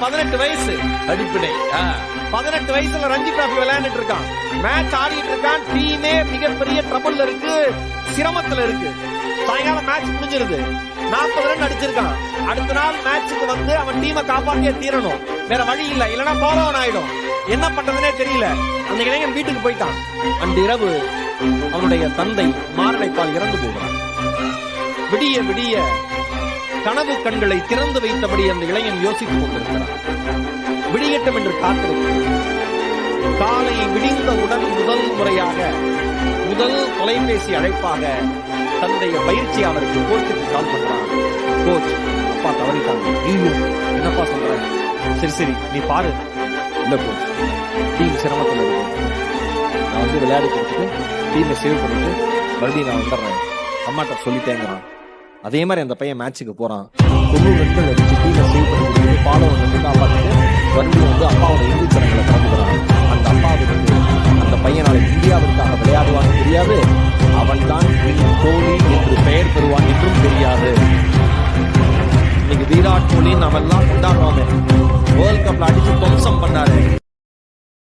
பதினெட்டு வயசு. அடிப்படை. பதினெட்டு வயசுல ரஞ்சி டிராபி விளையாண்டுட்டு இருக்கான். மேட்ச் ஆடிட்டு இருக்கான். டீமே மிகப்பெரிய ட்ரபிள்ல இருக்கு. சிரமத்துல இருக்கு. சாயங்காலம் மேட்ச் முடிஞ்சிருது. நாற்பது ரன் அடிச்சிருக்கான். அடுத்த நாள் மேட்சுக்கு வந்து அவன் டீமை காப்பாத்தியே தீரணும். வேற வழி இல்ல. இல்லனா போறவன் ஆயிடும். என்ன பண்றதுனே தெரியல. அந்த இளைஞன் வீட்டுக்கு போயிட்டான். அன்று இரவு அவனுடைய தந்தை மாரடைப்பால் இறந்து போகிறான். விடிய விடிய கனவு கண்களை திறந்து வைத்தபடி அந்த இளைஞன் யோசித்துக் கொண்டிருக்கிறான். விடியட்டும் என்று காத்திருக்கிறான். காலை விடிந்தவுடன் முதல் முறையாக முதல் தொலைபேசி அழைப்பாக தன்னுடைய பயிற்சியாளருக்கு கோச்சுக்கு கால் பண்றான். கோச் அப்பா தவறிட்டாங்க. ஐயோ என்னப்பா சொல்ற? சரி சரி நீ பாரு. இல்ல கோச் டீம் சிரமத்தில் இருக்கு. நான் வந்து விளையாடி கொடுத்துட்டு டீமை சேவ் பண்ணிட்டு மறுபடியும் நான் வந்துடுறேன். அம்மாட்ட சொல்லிட்டேங்கிறான். அதே மாதிரி அந்த பையன் மேட்ச்சுக்கு போகிறான் தொண்ணூறு ரன்கள் அடிச்சு டீமை சேவ் பண்ணி ஃபாலோ வந்து காப்பாற்றிட்டு வண்டி வந்து அப்பாவோட இறுதிச் சடங்குல கலந்துக்கிறான் அந்த அப்பாவுக்கு அந்த பையன் நாளைக்கு இந்தியாவிற்காக விளையாடுவான்னு தெரியாது. அவன்தான் கோலி என்று பெயர் பெறுவான் என்றும் தெரியாது. இன்னைக்கு விராட் கோலி நம்ம எல்லாம் கொண்டாடுறோமே வேர்ல்ட் கப்ல அடிச்சு துவம்சம் பண்ணாரு.